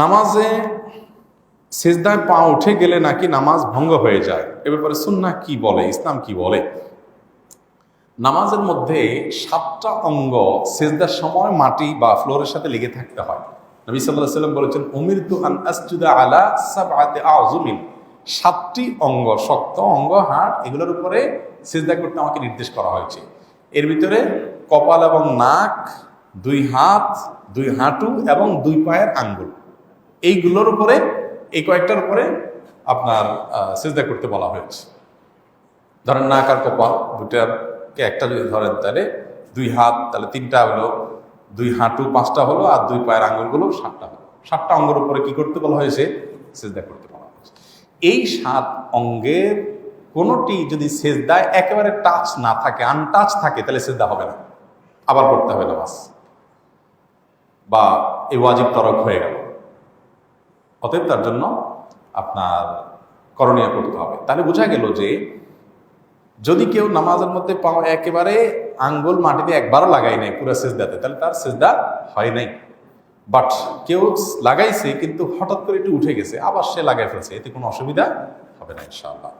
নামাজে সেজদায় পা উঠে গেলে নাকি নামাজ ভঙ্গ হয়ে যায়? এ ব্যাপারে সুন্না কি বলে? ইসলাম কি বলে? নামাজের মধ্যে সাতটা অঙ্গ সেজদার সময় মাটি বা ফ্লোরের সাথে লেগে থাকতে হয়। নবী সাল্লাহ সাল্লাম বলেছেন উমির আন আসজুদা আলা সাবআতি আযুমিন। সাতটি অঙ্গ, শক্ত অঙ্গ, হাড়, এগুলোর উপরে সেজদা করতে আমাকে নির্দেশ করা হয়েছে। এর ভিতরে কপাল এবং নাক, দুই হাত, দুই হাঁটু এবং দুই পায়ের আঙ্গুল। এইগুলোর উপরে, এই কয়েকটার উপরে আপনার সেজদা করতে বলা হয়েছে। ধরেন নাক আর কপাল দুটাকে একটা যদি ধরেন, তাহলে দুই হাত, তাহলে তিনটা হলো, দুই হাঁটু পাঁচটা হলো, আর দুই পায়ের আঙ্গুলগুলো সাতটা হলো। সাতটা অঙ্গের উপরে কি করতে বলা হয়েছে? সেজদা করতে বলা হয়েছে। এই সাত অঙ্গের কোনোটি যদি সেজদায় একেবারে টাচ না থাকে আনটাচ থাকে, তাহলে সেজদা হবে না। আবার করতে হবে না নামাজ। বা এই ওয়াজিব তরক হয়ে গেল। অতএব তার জন্য আপনার করণীয় করতে হবে। তাহলে বোঝা গেল যে যদি কেউ নামাজের মধ্যে পাও একেবারে আঙ্গুল মাটিতে একবারও লাগাই নাই পুরো সেজদাতে, তাহলে তার সেজদা হয় নাই। বাট কেউ লাগাইছে কিন্তু হঠাৎ করে একটু উঠে গেছে, আবার সে লাগাই ফেলছে, এতে কোনো অসুবিধা হবে না ইনশাআল্লাহ।